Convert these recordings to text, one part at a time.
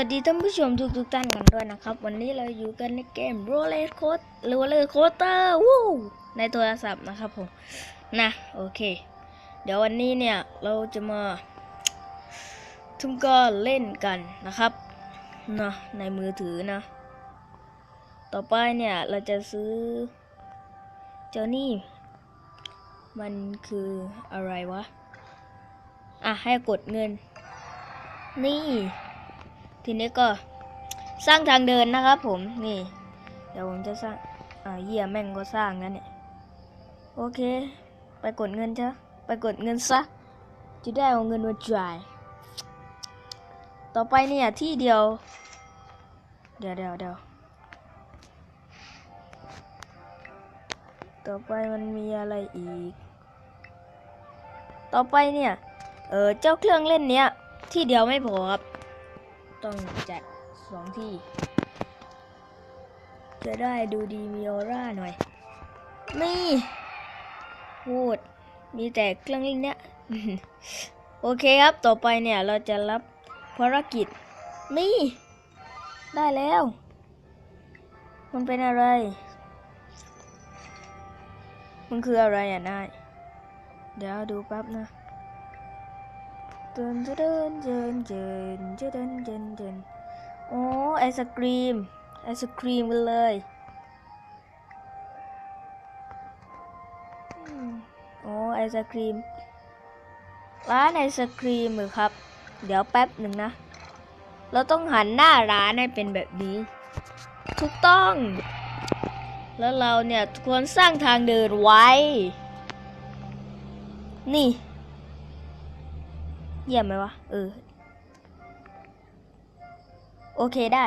สวัสดีท่านผู้ชมทุกทุกๆท่านกันด้วยนะครับ วันนี้เราอยู่กันในเกม Roller Coaster หรือ Roller Coaster วู้ในโทรศัพท์นะครับผมนะโอเค เดี๋ยววันนี้เนี่ยเราจะมาทำการเล่นกันนะครับนะในมือถือนะ ต่อไปเนี่ยเราจะซื้อ เจ้านี่ มันคืออะไรวะ อะให้กดเงิน นี่ ทีนี้ก็สร้างทางเดินนะครับผมนี่ เดี๋ยวผมจะสร้างอ่าเยี่ยแม่งก็สร้างแล้วเนี่ยโอเค ไปกดเงินเถอะไปกดเงินซะจะได้เอาเงินมาจ่ายต่อไปเนี่ยที่เดียว เดี๋ยวเดี๋ยวเดี๋ยวต่อไปมันมีอะไรอีก ต่อไปเนี่ย เออเจ้าเครื่องเล่นเนี้ยที่เดียวไม่พอครับ ต้องจัดสองที่ จะได้ดูดีมีออร่าหน่อย นี่พูดมีแต่เครื่องเล่นเนี้ย โอเคครับต่อไปเนี่ยเราจะรับภารกิจ นี่ ได้แล้ว มันเป็นอะไร มันคืออะไรอะนาย เดี๋ยวดูแป๊บนะ เดินเดินเดินเดินเดินเดินเดินโอ้ไอศกรีมไอศกรีมกันเลยโอ้ไอศกรีมร้านไอศกรีมหรือครับ เดี๋ยวแป๊บหนึ่งนะ เราต้องหันหน้าร้านให้เป็นแบบนี้ ถูกต้อง แล้วเราเนี่ยควรสร้างทางเดินไว้ นี่ เยี่ยมไหมวะ เออ โอเคได้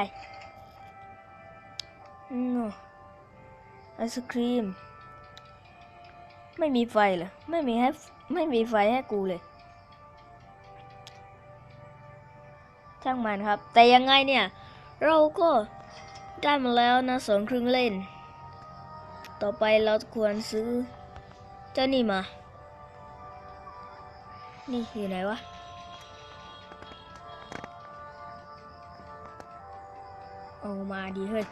อืมไอศครีม ไม่มีไฟเหรอ ไม่มีให้ไม่มีไฟให้กูเลย ช่างมันครับ แต่ยังไงเนี่ย เราก็ได้มาแล้วนะสองเครื่องเล่น ต่อไปเราควรซื้อ เจ้านี่มา นี่อยู่ไหนวะ เอามาดีเฮ้ย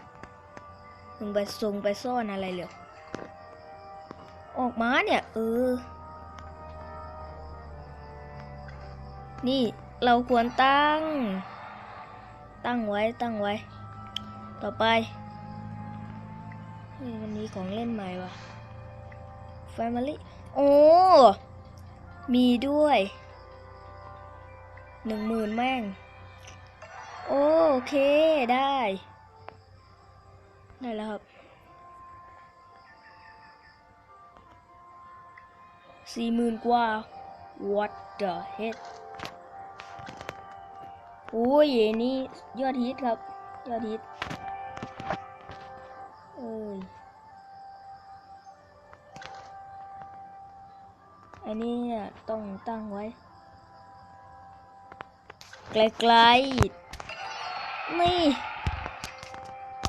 มึงไปทรงไปซ่อนอะไรเหรอออกมาเนี่ย เออ นี่เราควรตั้ง ตั้งไว้ตั้งไว้ ต่อไปมันมีของเล่นใหม่วะ Family โอ้ มีด้วยหนึ่งหมื่นแม่ง โอเคได้ ได้แล้วครับ สี่หมื่นกว่า what the heck โอ้ยนี่ยอดฮิตครับ ยอดฮิตเอ้ยอันนี้เนี่ยต้องตั้งไว้ ไกลๆ นี่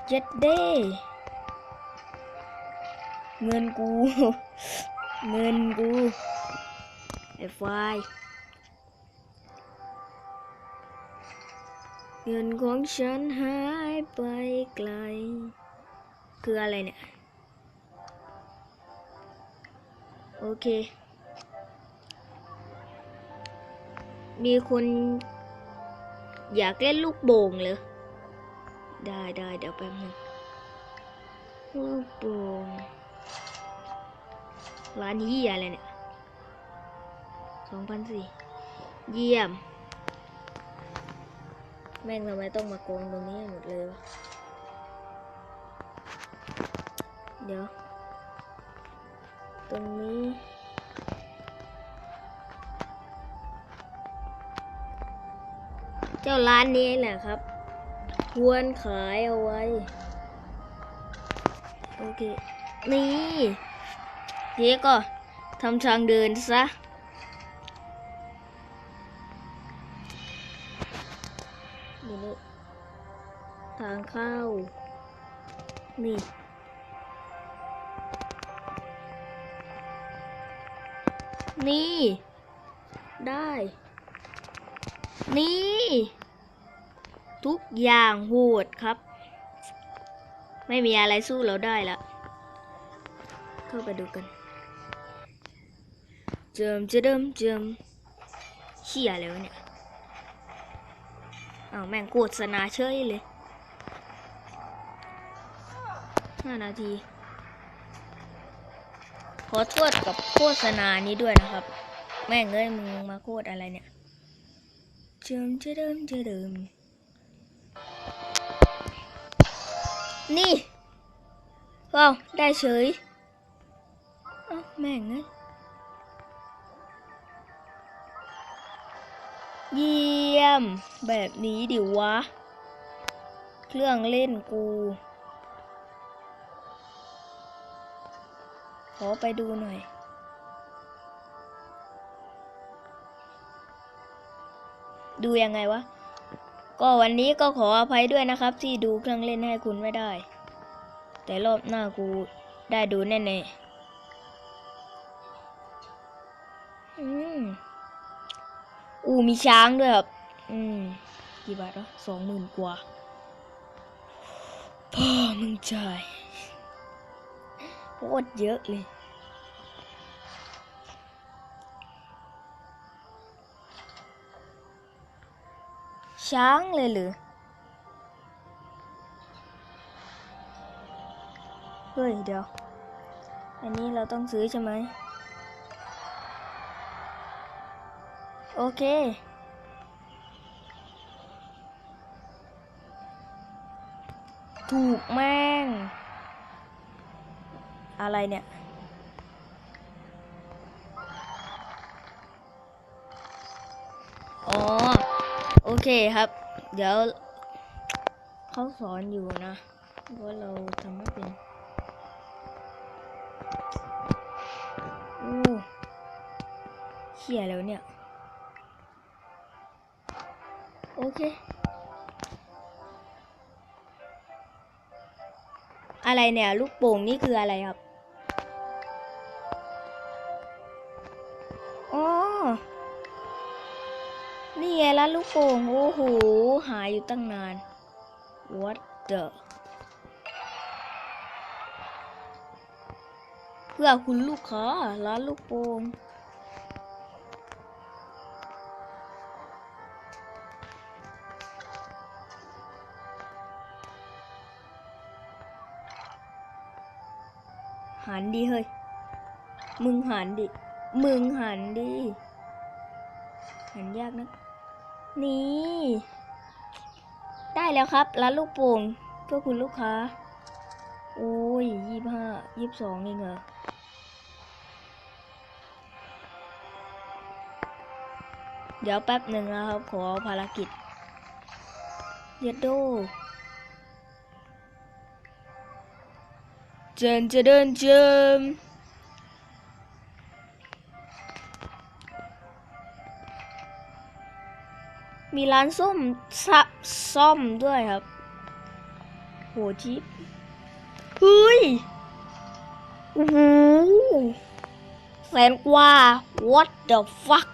เจ็ดเด้เงินกู เงินกูไอ้ไฟเงินของฉันหายไปไกล คืออะไรเนี่ย โอเค มีคนอยากเล่นลูกโป่งเหรอ ได้ได้เดี๋ยวแป๊บนึงลูกโป่งร้านยี่อะไรเนี่ยสองพันสี่เยี่ยม แม่งทำไมต้องมาโกงตรงนี้หมดเลยวะ เดี๋ยว ตรงนี้เจ้าร้านนี้แหละครับ ควรขายเอาไว้ โอเค นี่ทีนี้ก็ทำทางเดินซะ นี่นี่ทางเข้า นี่นี่ ได้ นี่ ทุกอย่างโหดครับ ไม่มีอะไรสู้เราได้ละ เข้าไปดูกัน เจิมเจิมเจิมเชี่ยเลยวะเนี่ยอ้าวแม่งโฆษณาเฉยเลยห้านาที ขอโทษกับโฆษณานี้ด้วยนะครับ แม่งเอ้ยมึงมาโคตรอะไรเนี่ย เจิมเจิมเจิม นี่ว้าวได้เฉยอ้าแม่งเอ้ยเยี่ยม แบบนี้ดิวะ เครื่องเล่นกู ขอไปดูหน่อย ดูยังไงวะ ก็วันนี้ก็ขออภัยด้วยนะครับ ที่ดูเครื่องเล่นให้คุณไม่ได้ แต่รอบหน้ากูได้ดูแน่ๆอืมอูมีช้างด้วยครับ อืม กี่บาทวะสองหมื่นกว่าพ่อมึงจ่ายโคตรเยอะเลย ช้างเลยหรือ เฮ้ยเดี๋ยว อันนี้เราต้องซื้อใช่ไหม โอเค ถูกแม่ง อะไรเนี่ยอ๋อ อเคครับ เดี๋ยวเขาสอนอยู่นะว่าเราทำไม่เป็นโอ้เขี่ยแล้วเนี่ย โอเค อะไรเนี่ย ลูกโป่งนี่คืออะไรครับ นี่ไงร้านลูกโป่งโอ้โหหายอยู่ตั้งนาน what the เพื่อคุณลูกค้าร้านลูกโป่งหันดีเฮ้ย มึงหันดิ มึงหันดิ เหันยากนะ นี่ ได้แล้วครับร้านลูกโป่งเพื่อคุณลูกค้า โอ้ยยี่ห้ายี่สองเองเหรอเดี๋ยวแป๊บหนึ่งนะครับ ขอภารกิจเย็ดโดเจินจเดินเจ มีร้านส้มซะซ่อมด้วยครับ โหจิ๊บเฮ้ยโอ้โหแสนกว่า what the fuck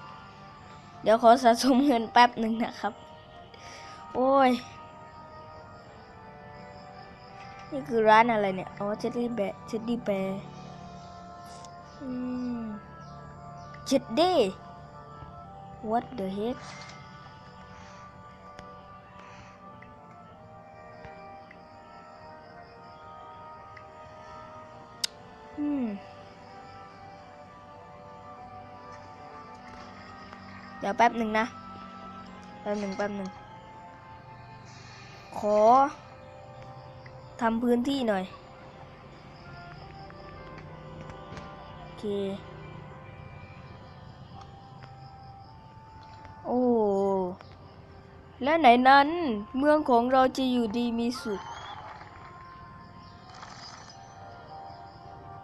เดี๋ยวขอสะสมเงินแป๊บหนึ่งนะครับ โอ้ย นี่คือร้านอะไรเนี่ย อ๋อเจดดี้แบเจดดี้แบอืมเจ็ดดี้ what the heck ดี๋ยวแป๊บหนึ่งนะ แป๊บหนึ่งแป๊บหนึ่ง ขอทำพื้นที่หน่อย โอเค โอ้ และไหนนั้น เมืองของเราจะอยู่ดีมีสุข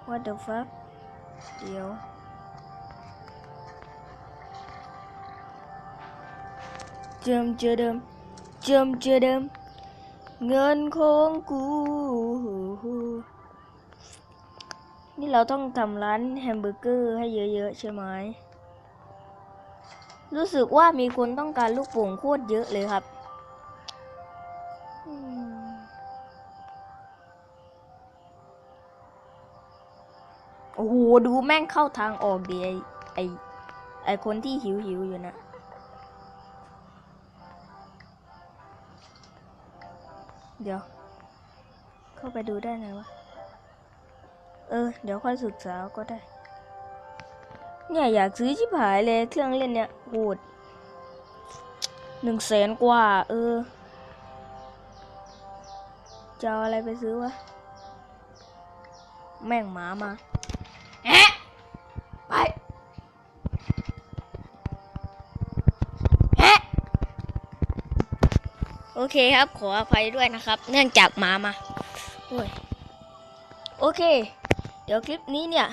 What the fuck เดี๋ยว เจิมเจอเดิม เจิมเจอเดิม เงินของกู นี่เราต้องทำร้านแฮมเบอร์เกอร์ให้เยอะๆใช่ไหม รู้สึกว่ามีคนต้องการลูกโป่งโคตรเยอะเลยครับโอ้โห ดูแม่งเข้าทางออกดีไอไอไอคนที่หิวหิวอยู่นะ เดี๋ยว เข้าไปดูได้ไงวะ เออ เดี๋ยวค่อยศึกษาก็ได้ เนี่ยอยากซื้อชิบหายเลยเครื่องเล่นเนี่ยโหดหนึ่งแสนกว่า เออ จะเอาอะไรไปซื้อวะ แม่งหมามา โอเคครับ ขออภัยด้วยนะครับ เนื่องจากหมามาโอ้ยโอเค เดี๋ยวคลิปนี้เนี่ย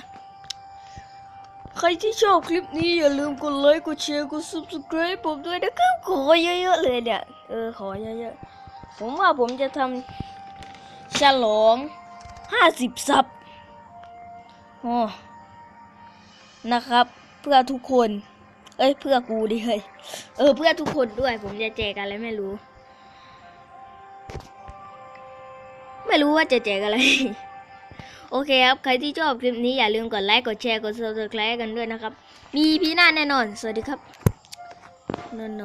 ใครที่ชอบคลิปนี้อย่าลืมกดไลค์กดแชร์กด subscribe ผมด้วยนะครับขอเยอะๆเลยเนี่ยเออขอเยอะๆผมว่าผมจะทำฉลอง50ซับโอ้นะครับ เพื่อทุกคน เอ้ยเพื่อกูดิเฮ้ยเออเพื่อทุกคนด้วย ผมจะแจกอะไรไม่รู้ ไม่รู้ว่าจะแจกอะไร โอเคครับ ใครที่ชอบคลิปนี้อย่าลืมกดไลค์ กดแชร์ กด subscribe กันด้วยนะครับ มีพี่หน้าแน่นอน สวัสดีครับนนท์